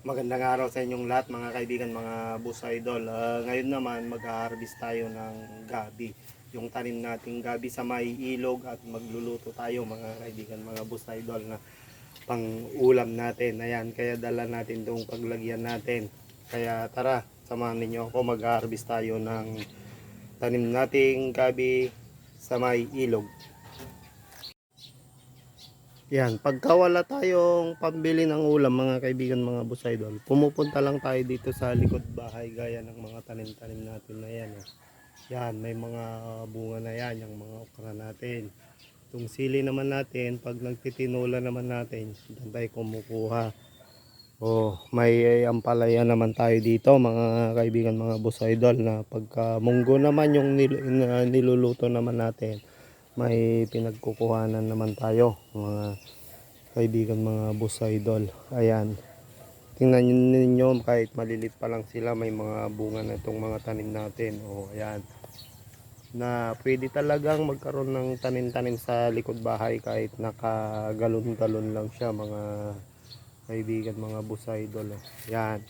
Magandang araw sa inyong lahat mga kaibigan, mga bus idol. Ah, ngayon naman mag-harvest tayo ng gabi. Yung tanim nating gabi sa may ilog at magluluto tayo mga kaibigan, mga bus idol na pang ulam natin. Ayan, kaya dala natin itong paglagyan natin. Kaya tara, samahan ninyo ako mag-harvest tayo ng tanim nating gabi sa may ilog. Yan, pagka wala tayong pambili ng ulam mga kaibigan, mga bus idol, pumupunta lang tayo dito sa likod bahay gaya ng mga tanim-tanim natin na yan. oh. Yan, may mga bunga na yan, yung mga okra natin. Itong sili naman natin, pag nagtitinula naman natin, doon tayo kumukuha. Oh, may ampalaya naman tayo dito mga kaibigan, mga bus idol na pagka munggo naman yung nil- niluluto naman natin may pinagkukuhanan naman tayo mga kaibigan mga bus idol. Ayan. Tingnan nyo ninyo kahit malilit pa lang sila may mga bunga na itong mga tanim natin. O ayan. Na pwede talagang magkaroon ng tanim-tanim sa likod bahay kahit nakagalon-galon lang siya mga kaibigan mga bus idol. Oh. yan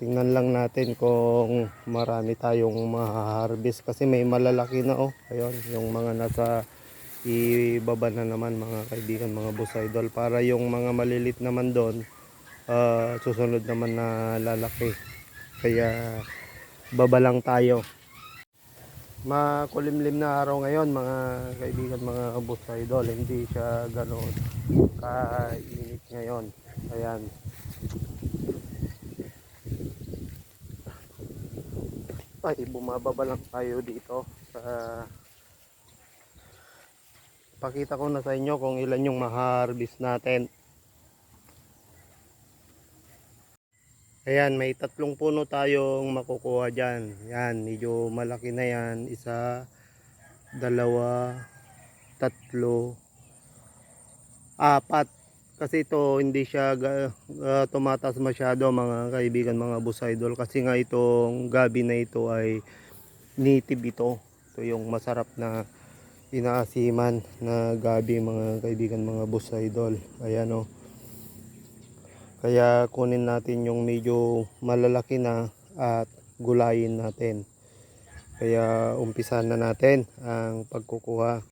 Tingnan lang natin kung marami tayong ma-harvest kasi may malalaki na oh. Ayun, yung mga nasa ibaba na naman mga kaibigan, mga boss idol para yung mga malilit naman doon ah, susunod naman na lalaki. Kaya baba lang tayo. Makulimlim na araw ngayon mga kaibigan, mga boss idol. Hindi siya ganoon kainit ngayon. Ayan. Ay bumababa lang tayo dito sa pakita ko na sa inyo kung ilan yung ma-harvest natin. Ayan may tatlong puno tayong makukuha dyan. Yan medyo malaki na yan. Isa dalawa tatlo apat kasi ito hindi siya ga- ah, tumatas masyado mga kaibigan mga bus idol. Kasi nga itong gabi na ito ay native ito. Ito yung masarap na inaasiman na gabi mga kaibigan mga bus idol. Ayan o kaya kunin natin yung medyo malalaki na at gulayin natin. Kaya umpisan na natin ang pagkukuha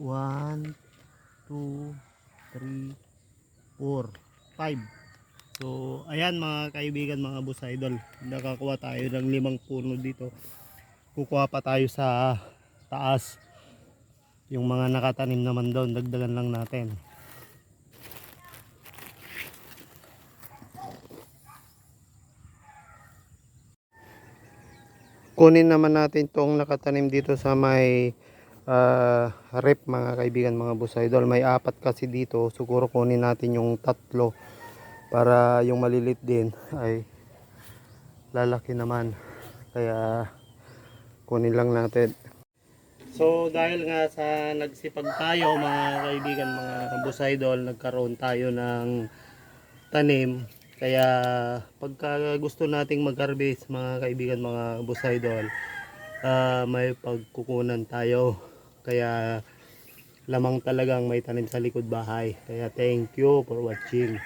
One, two, three, four, five. So, ayan mga kaibigan, mga bus idol. Nakakuha tayo ng limang puno dito. Kukuha pa tayo sa taas. Yung mga nakatanim naman doon, dagdagan lang natin. Kunin naman natin tong nakatanim dito sa may ah, rep mga kaibigan mga bus idol may apat kasi dito siguro kunin natin yung tatlo para yung malilit din ay lalaki naman. Kaya kunin lang natin. So dahil nga sa nagsipag tayo mga kaibigan, mga busaydol, nagkaroon tayo ng tanim. Kaya pagka gusto nating mag-harvest mga kaibigan, mga busaydol, ah may pagkukunan tayo. Kaya lamang talagang may tanim sa likod bahay. Kaya thank you for watching.